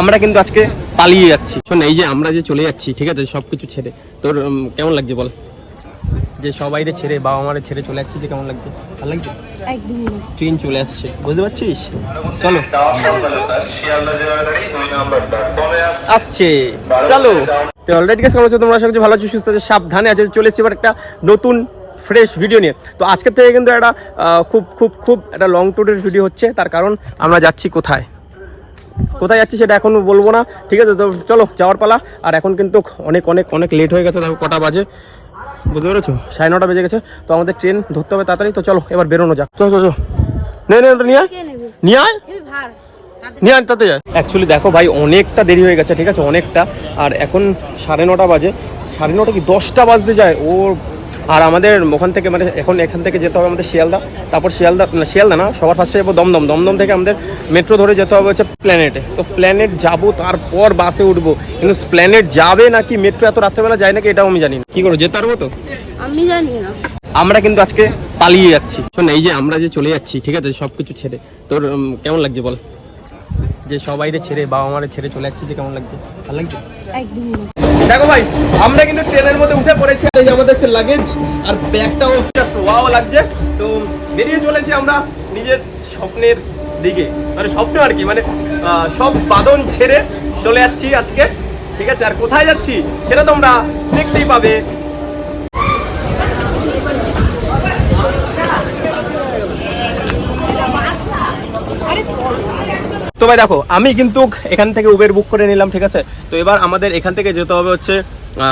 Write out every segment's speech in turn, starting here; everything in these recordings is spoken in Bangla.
আমরা কিন্তু আজকে পালিয়ে যাচ্ছি। শোন এই যে আমরা যে চলে যাচ্ছি ঠিক আছে সব কিছু ছেড়ে। তোর কেমন লাগছে বল? যে সবাইরে ছেড়ে বাবা মারে ছেড়ে চলে যাচ্ছি যে কেমন লাগছে? ভালো লাগছে? ট্রেন চলে আসছে বুঝতে পারছিস? চলো। আসছে। চলো। তো অলরেডি গেছে কেমন তোমরা সব ভালো আছো সুস্থ আছো সাবধানে আছো। চলে এসেছি এবার একটা নতুন ফ্রেশ ভিডিও নিয়ে। তো আজকের থেকে কিন্তু একটা খুব খুব খুব একটা লং ট্যুরের ভিডিও হচ্ছে। তার কারণ আমরা যাচ্ছি কোথায়? কোথায় যাচ্ছি সেটা এখন বলব না। ঠিক আছে তো চলো যাওয়ার পালা। আর এখন কিন্তু অনেক অনেক অনেক লেট হয়ে গেছে। দেখো কটা বাজে। বুঝতে পেরেছ? সাড়ে নটা বেজে গেছে। তো আমাদের ট্রেন ধরতে হবে তাড়াতাড়ি। তো চলো এবার বেরোনো যাক। চলো চলো। নে নে নিয়ে আয়। নিয়ে আয়। নিয়ে আয় তাতে যায় অ্যাকচুয়ালি দেখো ভাই অনেকটা দেরি হয়ে গেছে। ঠিক আছে অনেকটা। আর এখন সাড়ে নটা বাজে। সাড়ে নটা কি দশটা বাজতে যায়? ও আর আমাদের ওখান থেকে মানে এখন এখান থেকে যেতে হবে আমাদের শিয়ালদা। তারপর শিয়ালদা শিয়ালদা না সবার ফার্স্টে যাব দমদম। দমদম থেকে আমাদের মেট্রো ধরে যেতে হবে হচ্ছে প্ল্যানেটে তো প্ল্যানেট যাব তারপর বাসে উঠবো। কিন্তু প্ল্যানেট যাবে নাকি মেট্রো এত রাত্রেবেলা যায় নাকি এটাও আমি জানি না। কি করব যেতে পারব তো? আমি জানি না। আমরা কিন্তু আজকে পালিয়ে যাচ্ছি। শোন এই যে আমরা যে চলে যাচ্ছি ঠিক আছে সব কিছু ছেড়ে। তোর কেমন লাগছে বল? যে সবাইরে ছেড়ে বাবা মারে ছেড়ে চলে যাচ্ছি যে কেমন লাগছে? ভালো লাগছে? একদমই না। দেখো ভাই, আমরা কিন্তু ট্রেনের মধ্যে উঠে পড়েছি। এই আমাদের হচ্ছে লাগেজ আর ব্যাগটাও ওয়াও লাগছে। তো বেরিয়ে চলেছি আমরা নিজের স্বপ্নের দিকে। মানে স্বপ্ন আর কি মানে সব বাদন ছেড়ে চলে যাচ্ছি আজকে। ঠিক আছে, আর কোথায় যাচ্ছি সেটা তোমরা দেখতেই পাবে। ভাই দেখো, আমি কিন্তু এখান থেকে উবের বুক করে নিলাম, ঠিক আছে? তো এবার আমাদের এখান থেকে যেতে হবে হচ্ছে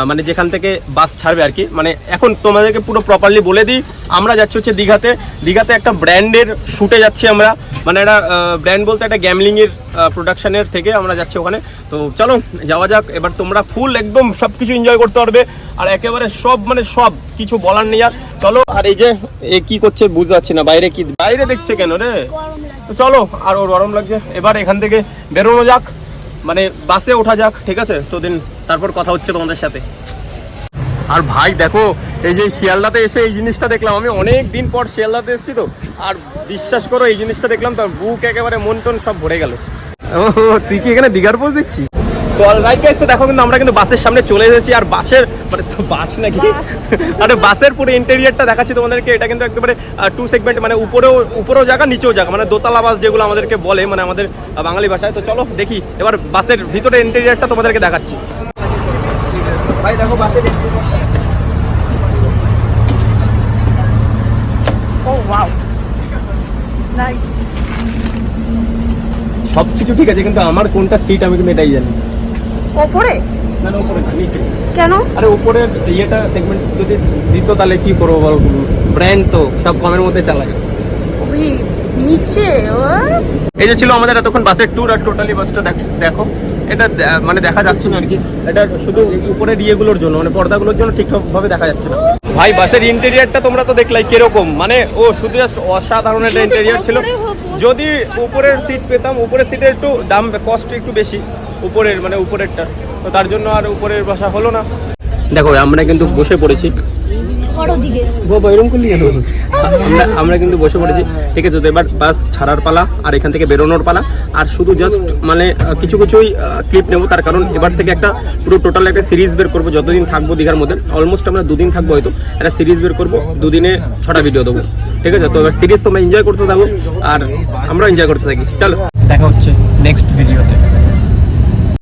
মানে যেখান থেকে বাস ছাড়বে আর কি। মানে এখন তোমাদেরকে পুরো প্রপারলি বলে দিই, আমরা যাচ্ছি হচ্ছে দীঘাতে। দীঘাতে একটা ব্র্যান্ডের শুটে যাচ্ছি আমরা। মানে একটা ব্র্যান্ড বলতে একটা গ্যামলিংয়ের প্রোডাকশনের থেকে আমরা যাচ্ছি ওখানে। তো চলো, যাওয়া যাক। এবার তোমরা ফুল একদম সব কিছু এনজয় করতে পারবে। আর একেবারে সব মানে সব, কিছু বলার নেই আর। চলো, আর এই যে, এ কি করছে বুঝতে পারছি না, বাইরে কি, বাইরে দেখছে কেন রে? তো চলো, আর ওর গরম লাগছে। এবার এখান থেকে বেরোনো যাক মানে বাসে ওঠা যাক, ঠিক আছে? তো দিন, তারপর কথা হচ্ছে তোমাদের সাথে। আর ভাই, দেখো, এই যে শিয়ালদাতে এসে এই জিনিসটা দেখলাম। আমি অনেক দিন পর শিয়ালদাতে এসেছি তো, আর বিশ্বাস করো, এই জিনিসটা দেখলাম তো বুক একেবারে মন টন সব ভরে গেল। ও তুই কি এখানে দিঘার পোজ দিচ্ছিস? তো অলরাইট গাইস তো দেখো কিন্তু আমরা কিন্তু বাসের সামনে চলে এসেছি আর বাসের মানে বাস নাকি? আরে বাসের পুরো ইন্টেরিয়রটা দেখাচ্ছি তোমাদেরকে এটা কিন্তু একেবারে টু সেগমেন্ট মানে উপরেও উপরেও জায়গা নিচেও জায়গা মানে দোতলা বাস যেগুলো আমাদেরকে বলে মানে আমাদের বাঙালি ভাষায়। তো চলো দেখি এবার বাসের ভিতরে ইন্টেরিয়রটা তোমাদেরকে দেখাচ্ছি। ভাই দেখো বাসের ও ওয়াও নাইস সব কিছু ঠিক আছে কিন্তু আমার কোনটা সিট আমি কিন্তু এটাই জানি। ওপরে? না উপরে না নিচে। কেন? আরে উপরের ইয়েটা সেগমেন্ট যদি দিত তাহলে কি করব বলো ব্র্যান্ড তো সব কমের মধ্যে চালায়। ওই নিচে এই যে ছিল আমাদের এতক্ষণ বাসের ট্যুর আর টোটালি বাসটা দেখো এটা মানে দেখা যাচ্ছে না আর কি। এটা শুধু উপরের ইয়েগুলোর জন্য মানে পর্দাগুলোর জন্য ঠিকঠাক ভাবে দেখা যাচ্ছে না। ভাই বাসের ইন্টেরিয়রটা তোমরা তো দেখলাই কীরকম। মানে ও শুধু জাস্ট অসাধারণ একটা ইন্টেরিয়ার ছিল। যদি উপরের সিট পেতাম উপরের সিটের একটু দাম কস্ট একটু বেশি। উপরের মানে উপরেরটা। তো তার জন্য আর উপরের বাসা হলো না। দেখো আমরা কিন্তু বসে পড়েছি। বাবা এরকম করলি কেন? আমরা আমরা কিন্তু বসে পড়েছি। ঠিক আছে তো এবার বাস ছাড়ার পালা আর এখান থেকে বেরোনোর পালা। আর শুধু জাস্ট মানে কিছু কিছুই ক্লিপ নেব। তার কারণ এবার থেকে একটা পুরো টোটাল একটা সিরিজ বের করব যতদিন থাকব দীঘার মধ্যে। অলমোস্ট আমরা দুদিন থাকব হয়তো। একটা সিরিজ বের করব দুদিনে ছটা ভিডিও দেবো। ঠিক আছে তো এবার সিরিজ তোমরা এনজয় করতে থাকো। আর আমরা এনজয় করতে থাকি। চলো। দেখা হচ্ছে নেক্সট ভিডিওতে